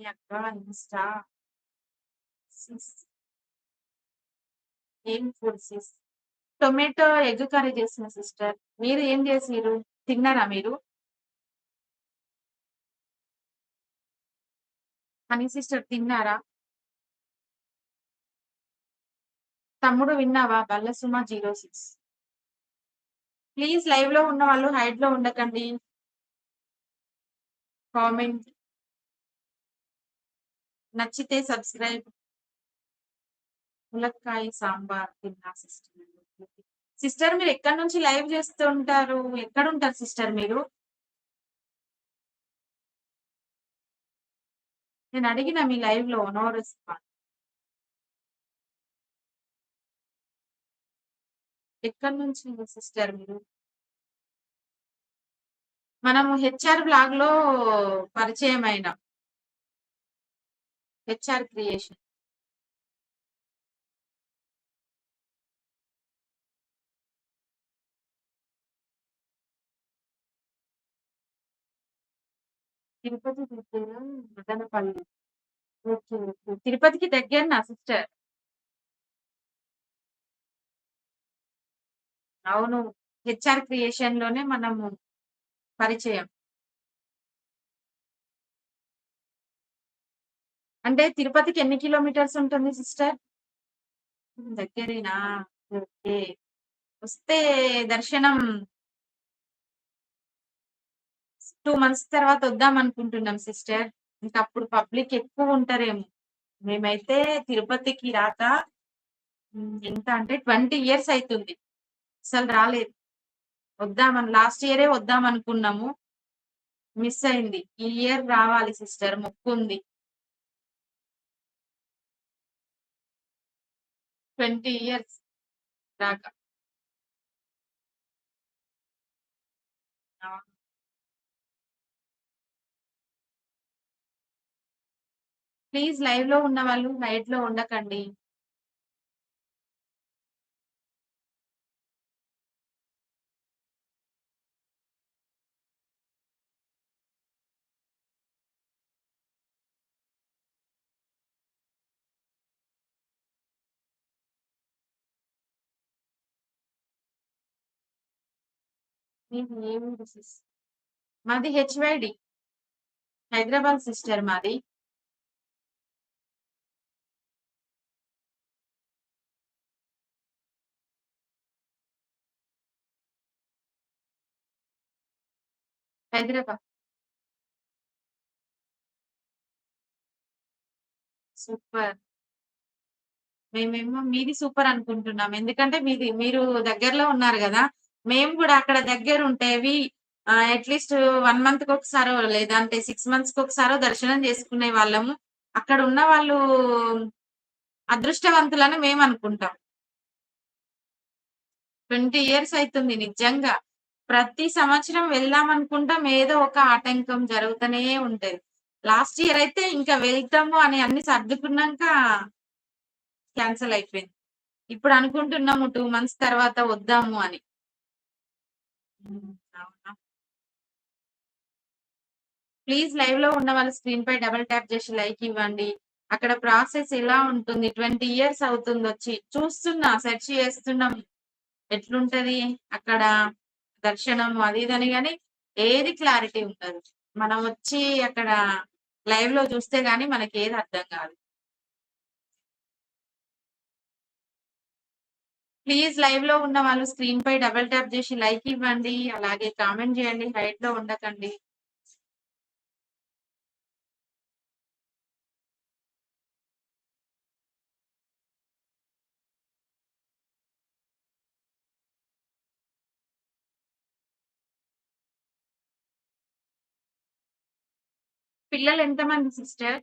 మీ అక్క insta sis ఏం food sis tomato egg curry చేసిన సిస్టర్ మీరు ఏం చేసిరు? తిన్నారా మీరు? హనీ సిస్టర్ తిన్నారా? తమ్ముడు విన్నావా? బల్లసుమ జీరో సిక్స్. ప్లీజ్ లైవ్లో ఉన్న వాళ్ళు హైడ్లో ఉండకండి. కామెంట్ నచ్చితే సబ్స్క్రైబ్. ములక్కాయ సాంబార్ తిన్నా సిస్టర్ సిస్టర్ మీరు ఎక్కడి నుంచి లైవ్ చేస్తుంటారు ఎక్కడ ఉంటారు సిస్టర్ మీరు? నేను అడిగిన మీ లైవ్లో నో రెస్పాన్స్. ఎక్కడి నుంచి సిస్టర్ మీరు? మనము హెచ్ఆర్ బ్లాగ్లో పరిచయం అయినా హెచ్ఆర్ క్రియేషన్ తిరుపతి దగ్గర మదనపల్లి. తిరుపతికి దగ్గర నా సిస్టర్? అవును. హెచ్ఆర్ క్రియేషన్లోనే మనము పరిచయం. అంటే తిరుపతికి ఎన్ని కిలోమీటర్స్ ఉంటుంది సిస్టర్? దగ్గరేనా? ఓకే. వస్తే దర్శనం టూ మంత్స్ తర్వాత వద్దాం అనుకుంటున్నాం సిస్టర్. ఇంకా అప్పుడు పబ్లిక్ ఎక్కువ ఉంటారేమో. మేమైతే తిరుపతికి రాక ఎంత అంటే ట్వంటీ ఇయర్స్ అవుతుంది అసలు రాలేదు. వద్దామని లాస్ట్ ఇయరే వద్దాం అనుకున్నాము. మిస్ అయింది. ఈ ఇయర్ రావాలి సిస్టర్. మొక్కుంది. ట్వంటీ ఇయర్స్ దాకా. ప్లీజ్ లైవ్లో ఉన్న వాళ్ళు హైట్లో ఉండకండి. మాది హెచ్వైడి హైదరాబాద్ సిస్టర్ మాది. హైదరాబాద్. సూపర్. మేమేమో మీది సూపర్ అనుకుంటున్నాం. ఎందుకంటే మీది మీరు దగ్గరలో ఉన్నారు కదా. మేము కూడా అక్కడ దగ్గర ఉంటేవి అట్లీస్ట్ వన్ మంత్కి ఒకసారో లేదంటే సిక్స్ మంత్స్కి ఒకసారో దర్శనం చేసుకునే వాళ్ళము. అక్కడ ఉన్న వాళ్ళు అదృష్టవంతులని మేము అనుకుంటాం ట్వంటీ ఇయర్స్ అవుతుంది నిజంగా. ప్రతి సంవత్సరం వెళ్దాం అనుకుంటాం ఏదో ఒక ఆటంకం జరుగుతూనే ఉంటది. లాస్ట్ ఇయర్ అయితే ఇంకా వెళ్తాము అని అన్ని సర్దుకున్నాక క్యాన్సిల్ అయిపోయింది. ఇప్పుడు అనుకుంటున్నాము టూ మంత్స్ తర్వాత వద్దాము అని. ప్లీజ్ లైవ్లో ఉన్న వాళ్ళ స్క్రీన్ పై డబుల్ ట్యాప్ చేసి లైక్ ఇవ్వండి. అక్కడ ప్రాసెస్ ఎలా ఉంటుంది? ట్వంటీ ఇయర్స్ అవుతుంది వచ్చి. చూస్తున్నా సెర్చ్ చేస్తున్నాం. ఎట్లుంటది? అక్కడ దర్శనం అది ఇదని కానీ ఏది క్లారిటీ ఉండదు. మనం వచ్చి అక్కడ లైవ్లో చూస్తే గానీ మనకి ఏది అర్థం కాదు. ప్లీజ్ లైవ్లో ఉన్న వాళ్ళు స్క్రీన్ పై డబుల్ ట్యాప్ చేసి లైక్ ఇవ్వండి అలాగే కామెంట్ చేయండి హైట్లో ఉండకండి. పిల్లలు ఎంతమంది సిస్టర్?